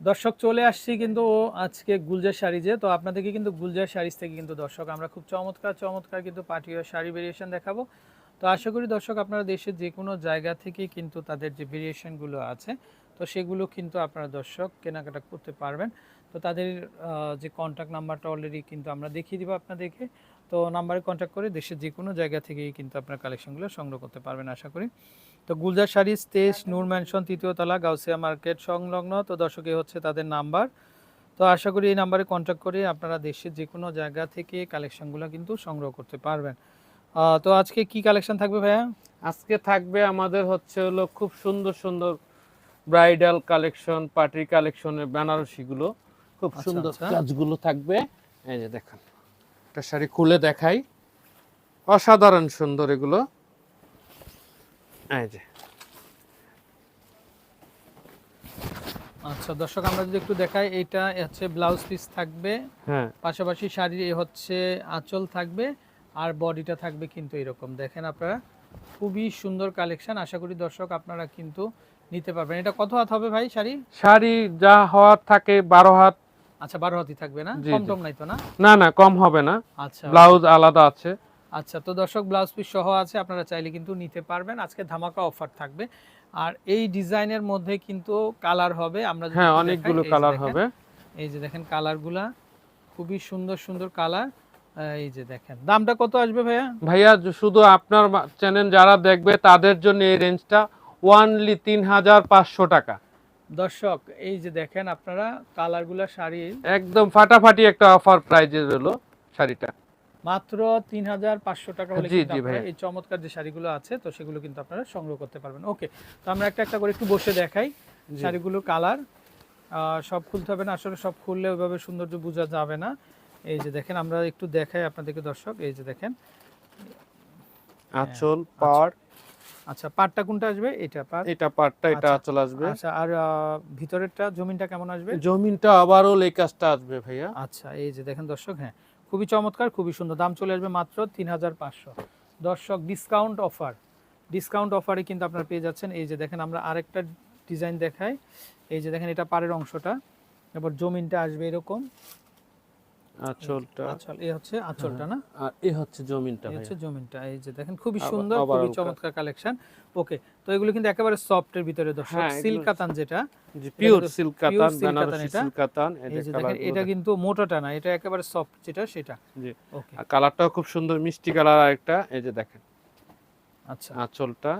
দর্শক চলে আসছি কিন্তু আজকে গুলজার শাড়িজে। তো আপনাদেরকে কিন্তু গুলজার শাড়িজ থেকে কিন্তু দর্শক আমরা খুব চমৎকার চমৎকার কিন্তু পার্টিও শাড়ি ভেরিয়েশন দেখাবো। তো আশা করি দর্শক আপনারা দেশের যে কোনো জায়গা থেকে কিন্তু তাদের যে ভেরিয়েশনগুলো আছে, তো সেগুলো কিন্তু আপনারা দর্শক কেনাকাটা করতে পারবেন। তো তাদের যে কন্ট্যাক্ট নাম্বারটা অলরেডি কিন্তু আমরা দেখিয়ে দিব আপনাদেরকে। তো নাম্বারে কন্ট্যাক্ট করে দেশের যে কোনো জায়গা থেকেই কিন্তু আপনার কালেকশনগুলো সংগ্রহ করতে পারবেন, আশা করি। তো গুলজার শাড়িজ তেইশ নূর ম্যানশন তৃতীয় তলা গাউসিয়া মার্কেট সংলগ্ন। তো দর্শকে হচ্ছে তাদের নাম্বার। তো আশা করি এই নাম্বারে কন্ট্যাক্ট করে আপনারা দেশের যে কোনো জায়গা থেকে কালেকশনগুলো কিন্তু সংগ্রহ করতে পারবেন। তো আজকে কি কালেকশন থাকবে ভাইয়া? আজকে থাকবে আমাদের হচ্ছে হলো খুব সুন্দর সুন্দর ব্রাইডাল কালেকশন পার্টি কালেকশনের বেনারসিগুলো। খুব আচ্ছা, সুন্দর আচ্ছা। কাজগুলো থাকবে। এই যে দেখেন একটা শাড়ি খুলে দেখাই। অসাধারণ সুন্দর এগুলো। এই যে। আচ্ছা দর্শক আমরা যদি একটু দেখাই এটা হচ্ছে ব্লাউজ পিস থাকবে। হ্যাঁ। পাশাপাশি শাড়ি হচ্ছে আঁচল থাকবে আর বডিটা থাকবে কিন্তু এরকম। দেখেন আপনারা খুবই সুন্দর কালেকশন আশা করি দর্শক আপনারা কিন্তু নিতে পারবেন। এটা কত হাত হবে ভাই শাড়ি? শাড়ি যা হওয়ার থাকে বারো হাত। আচ্ছা বারো হাতই থাকবে না? কম টম নাই তো না? না না কম হবে না। আচ্ছা। ব্লাউজ আলাদা আছে। আচ্ছা তো দর্শক ব্লাউজ পিস সহ আছে আপনারা চাইলে কিন্তু নিতে পারবেন। আজকে ধামাকা অফার থাকবে। আর এই ডিজাইনের মধ্যে কিন্তু কালার হবে আমরা হ্যাঁ অনেকগুলো কালার হবে। এই যে দেখেন কালারগুলা খুবই সুন্দর সুন্দর কালার এই যে দেখেন দামটা কত আসবে ভাইয়া? ভাইয়া শুধু আপনার চ্যানেল যারা দেখবে তাদের জন্য এই রেঞ্জটা ওয়ানলি তিন হাজার পাঁচশো টাকা। দর্শক এই যে দেখেন আপনারা কালারগুলা শাড়ি একদম ফাটাফাটি একটা অফার প্রাইজে রইল শাড়িটা। মাত্র তিন হাজার পাঁচশো টাকা হলে। এই চমৎকার যে শাড়িগুলো আছে তো সেগুলো কিন্তু আপনারা সংগ্রহ করতে পারবেন। ওকে তো আমরা একটা একটা করে একটু বসে দেখাই। শাড়িগুলো কালার। সব খুলতে হবে না আসলে সব খুললে ওইভাবে সৌন্দর্য বোঝা যাবে না। এই যে দেখেন আমরা একটু দেখাই আপনাদেরকে দর্শক এই যে দেখেন। আঁচল। পাড়। আচ্ছা পাটটা কোনটা আসবে? এটা পাট। এটা পাড়টা এটা আচ্ছা। আঁচল আসবে। আচ্ছা আর ভিতরেরটা জমিনটা কেমন আসবে? জমিনটা আবারও কাজটা আসবে ভাইয়া। আচ্ছা এই যে দেখেন দর্শক হ্যাঁ খুবই চমৎকার খুবই সুন্দর। দাম চলে আসবে মাত্র তিন হাজার পাঁচশো। দর্শক ডিসকাউন্ট অফার ডিসকাউন্ট অফারে কিন্তু আপনারা পেয়ে যাচ্ছেন। এই যে দেখেন আমরা আরেকটা ডিজাইন দেখাই। এই যে দেখেন এটা পাড়ের অংশটা। এবার জমিনটা আসবে এরকম। আঁচলটা। আঁচল এই হচ্ছে আঁচলটা না? আর এ হচ্ছে জমিনটা এই হচ্ছে জমিনটা এই যে দেখেন খুবই সুন্দর খুবই চমৎকার কালেকশন। ওকে তো এগুলো কিন্তু একেবারে সফটের ভিতরে দর্শক হ্যাঁ, সিল্ক কাতান যেটা পিওর সিল্ক কাতান বেনারসি সিল্ক কাতান এই এই যে যে দেখেন কালারগুলো এটা কিন্তু মোটাটা না এটা একেবারে সফট যেটা সেটা। জি ওকে। আর কালারটাও খুব সুন্দর মিষ্টি কালার আরেকটা এই যে দেখেন। আচ্ছা। আঁচলটা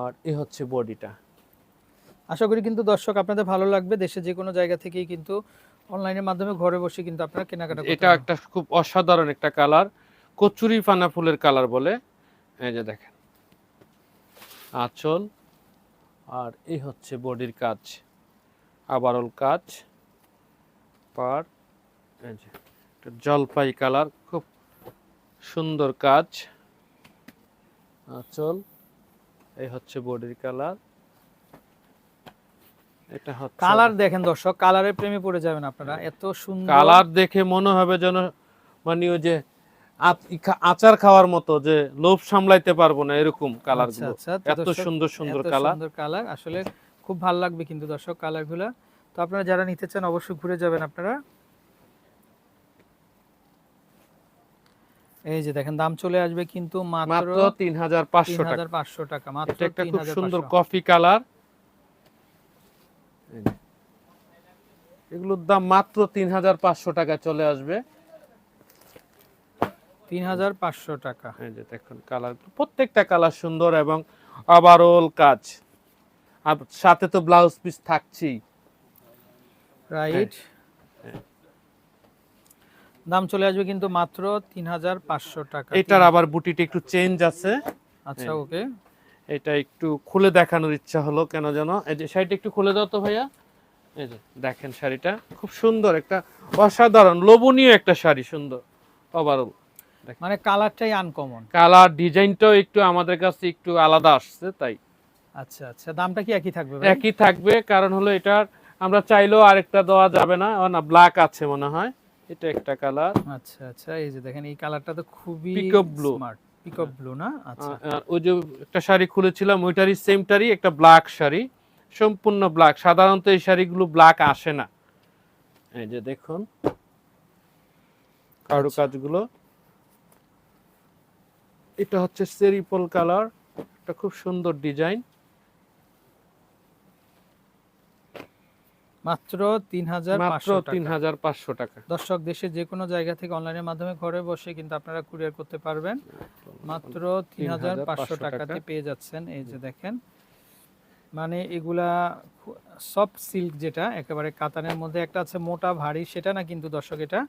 আর এ হচ্ছে বডিটা আশা করি কিন্তু দর্শক আপনাদের ভালো লাগবে দেশে যে কোনো জায়গা থেকেই কিন্তু অনলাইনের মাধ্যমে ঘরে বসে কিন্তু আপনারা কেনাকাটা করতে এটা একটা খুব অসাধারণ একটা কালার কচুরি পানা ফুলের কালার বলে। এই যে দেখেন। আঁচল। আর এই হচ্ছে বডির কাজ। আবারল কাজ। পার। এই যে জলপাই কালার খুব সুন্দর কাজ। আঁচল। এই হচ্ছে বডির কালার। কালার দেখেন দর্শক কালারের প্রেমে পড়ে যাবেন আপনারা। এত সুন্দর কালার দেখে মনে হবে যেন মানে ওই যে আচার খাওয়ার মতো যে লোভ সামলাইতে পারব না এরকম কালার আচ্ছা, আচ্ছা, এত সুন্দর সুন্দর কালার সুন্দর কালার আসলে খুব ভালো লাগবে কিন্তু দর্শক কালারগুলো তো আপনারা যারা নিতে চান অবশ্যই ঘুরে যাবেন আপনারা। এই যে দেখেন দাম চলে আসবে কিন্তু মাত্র মাত্র তিন হাজার পাঁচশো তিন টাকা হাজার পাঁচশো টাকা মাত্র একটা খুব সুন্দর কফি কালার এগুলোর দাম মাত্র তিন হাজার পাঁচশো টাকা চলে আসবে। তিন হাজার পাঁচশো টাকা। এই যে দেখুন কালার প্রত্যেকটা কালার সুন্দর এবং ওভারঅল কাজ। আর সাথে তো ব্লাউজ পিস থাকছেই। রাইট হ্যাঁ। দাম চলে আসবে কিন্তু মাত্র তিন হাজার পাঁচশো টাকা। এটার আবার বুটিটা একটু চেঞ্জ আছে। আচ্ছা হ্যাঁ। ওকে এটা একটু খুলে দেখানোর ইচ্ছা হলো কেন যেন? এই যে শাড়িটা একটু খুলে দাও তো ভাইয়া। এই যে দেখেন শাড়িটা। খুব সুন্দর একটা অসাধারণ লোভনীয় একটা শাড়ি সুন্দর ওভারঅল মানে কালারটাই আনকমন কালার ডিজাইনটাও একটু আমাদের কাছে একটু আলাদা আসছে তাই। আচ্ছা আচ্ছা দামটা কি একই থাকবে? একই থাকবে কারণ হলো এটার আমরা চাইলেও আরেকটা দেওয়া যাবে না না ব্ল্যাক আছে মনে হয়। এটা একটা কালার। আচ্ছা আচ্ছা এই যে দেখেন এই কালারটা তো খুবই blue. স্মার্ট পিকক ব্লু না? আচ্ছা। ওই যে একটা শাড়ি খুলেছিলাম ওইটারই সেমটারই একটা ব্ল্যাক শাড়ি সম্পূর্ণ ব্ল্যাক সাধারণত এই শাড়িগুলো ব্ল্যাক আসে না। এই যে দেখুন কারুকাজগুলো। এটা হচ্ছে সেরিপল কালার একটা খুব সুন্দর ডিজাইন মাত্র তিন হাজার মাত্র পাঁচশো তিন টাকা। হাজার পাঁচশো টাকা। দর্শক দেশের যে কোনো জায়গা থেকে অনলাইনের মাধ্যমে ঘরে বসে কিন্তু আপনারা কুরিয়ার করতে পারবেন। মাত্র তিন হাজার পাঁচশো টাকাতে পেয়ে যাচ্ছেন এই যে দেখেন। মানে এগুলা সফট সিল্ক যেটা একেবারে কাতানের মধ্যে একটা আছে মোটা ভারী সেটা না কিন্তু দর্শক এটা।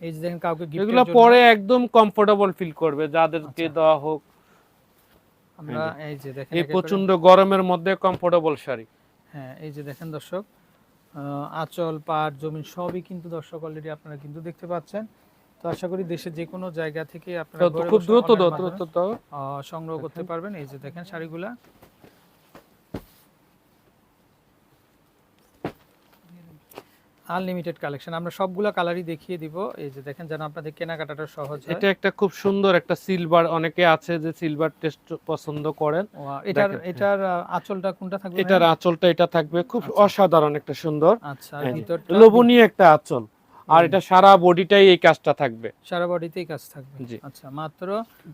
এই যে দেখেন কাউকে এগুলো পরে একদম কমফোর্টেবল ফিল করবে যাদেরকে আচ্ছা। দেওয়া হোক। আমরা এই যে। দেখেন এই প্রচণ্ড গরমের মধ্যে কমফোর্টেবল শাড়ি। হ্যাঁ এই যে দেখেন দর্শক আঁচল পাট জমি সবই কিন্তু দর্শক অলরেডি আপনারা কিন্তু দেখতে পাচ্ছেন। তো আশা করি দেশের যে কোনো জায়গা থেকে আপনারা খুব দ্রুত দ্রুত সংগ্রহ করতে পারবেন। এই যে দেখেন শাড়িগুলা। আনলিমিটেড কালেকশন আমরা সবগুলা কালারই দেখিয়ে দিব। এই যে দেখেন যেন আপনাদের কেনাকাটাটা সহজ হয়। এটা একটা খুব সুন্দর একটা সিলভার অনেকে আছে যে সিলভার টেস্ট পছন্দ করেন। এটার এটার আঁচলটা কোনটা থাকবে এটার আঁচলটা এটা থাকবে খুব আচ্ছা। অসাধারণ একটা সুন্দর। আচ্ছা ভিতরটা লোভনীয় একটা আঁচল। আর এটা সারা বডিটাই এই কাজটা থাকবে। সারা বডিতেই কাজ থাকবে। জি। আচ্ছা মাত্র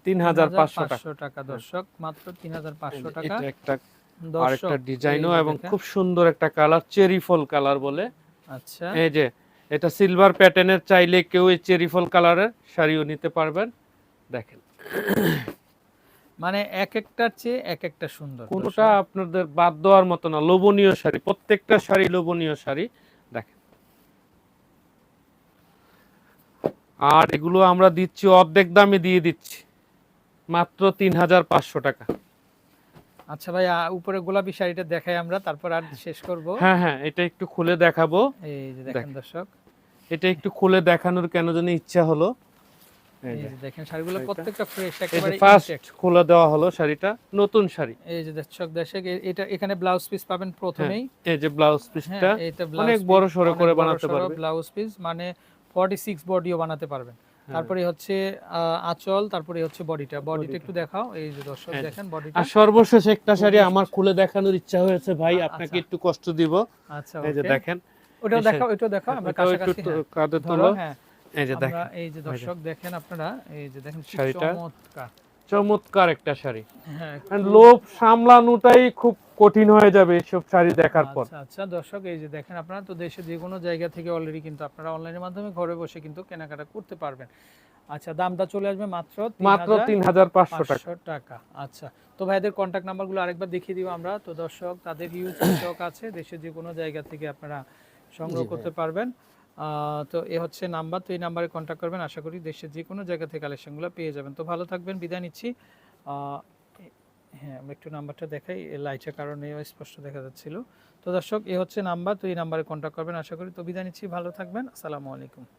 তিন হাজার পাঁচশো টাকা। 3500 টাকা দর্শক। মাত্র তিন হাজার পাঁচশো টাকা। এটা একটা আরেকটা ডিজাইনও এবং খুব সুন্দর একটা কালার চেরি ফল কালার বলে। আচ্ছা। এই যে এটা সিলভার প্যাটার্নের চাইলে কেউ এই চেরি ফল কালারের শাড়িও নিতে পারবেন। দেখেন। মানে এক একটার চেয়ে এক একটা সুন্দর কোনটা আপনাদের বাদ দেওয়ার মতো না লোভনীয় শাড়ি প্রত্যেকটা শাড়ি লোভনীয় শাড়ি। দেখেন। আর এগুলো আমরা দিচ্ছি অর্ধেক দামে দিয়ে দিচ্ছি। মাত্র তিন হাজার পাঁচশো টাকা। আচ্ছা ভাই উপরে গোলাপি শাড়িটা দেখাই আমরা তারপর আর শেষ করব হ্যাঁ হ্যাঁ এটা একটু খুলে দেখাবো এই যে দেখেন। দর্শক এটা একটু খুলে দেখানোর কেন জানি ইচ্ছা হলো এই যে, দেখেন শাড়িগুলো প্রত্যেকটা ফ্রেশ একেবারে ফার্স্ট। খুলে দেওয়া হলো শাড়িটা নতুন শাড়ি এই যে দর্শক দর্শক এটা এখানে ব্লাউজ পিস পাবেন প্রথমেই এই যে ব্লাউজ হ্যাঁ পিসটা অনেক বড় সরো করে বানাতে পারবে। ব্লাউজ পিস মানে 46 বডিও বানাতে পারবেন হ্যাঁ। তারপরে হচ্ছে আঁচল তারপরে হচ্ছে বডিটা। বডিটা। একটু দেখাও এই যে দর্শক দেখেন বডিটা। আর সর্বশেষ একটা শাড়ি আমার খুলে দেখানোর ইচ্ছা হয়েছে ভাই। আপনাকে আচ্ছা। একটু কষ্ট দিব। আচ্ছা এই যে। দেখেন। এই দেখাও ওটাও দেখাও আমরা একটু কাছাকাছি হ্যাঁ। কাঁধে তুলো। হ্যাঁ। এই যে আমরা দেখেন। এই যে দর্শক দেখেন। আপনারা এই যে দেখেন শাড়িটা। চমৎকার। চমৎকার একটা শাড়ি। হ্যাঁ লোভ সামলানোটাই খুব কঠিন হয়ে যাবে এসব শাড়ি দেখার পর। আচ্ছা আচ্ছা দর্শক এই যে দেখেন আপনারা তো দেশে যে কোনো জায়গা থেকে অলরেডি কিন্তু আপনারা অনলাইনের মাধ্যমে ঘরে বসে কিন্তু কেনাকাটা করতে পারবেন। আচ্ছা দামটা চলে আসবে মাত্র মাত্র তিন হাজার পাঁচশো টাকা। আচ্ছা তো ভাইদের কন্ট্যাক্ট নাম্বারগুলো আরেকবার দেখিয়ে দিব আমরা। তো দর্শক তাদের ইউজ স্টক আছে দেশের যে কোনো জায়গা থেকে আপনারা সংগ্রহ করতে পারবেন। আহ, তো এ হচ্ছে নাম্বার তো এই নাম্বারে কন্ট্যাক্ট করবেন। আশা করি দেশের যে কোনো জায়গা থেকে কালেকশনগুলো পেয়ে যাবেন। তো ভালো থাকবেন বিদায় নিচ্ছি। হ্যাঁ আমি একটু নাম্বারটা দেখাই। লাইটের কারণে স্পষ্ট দেখা যাচ্ছিল। তো দর্শক, এ হচ্ছে নাম্বার। তো এই নাম্বারে কন্ট্যাক্ট করবেন। আশা করি তো বিদায় নিচ্ছি। ভালো থাকবেন। আসসালামু আলাইকুম।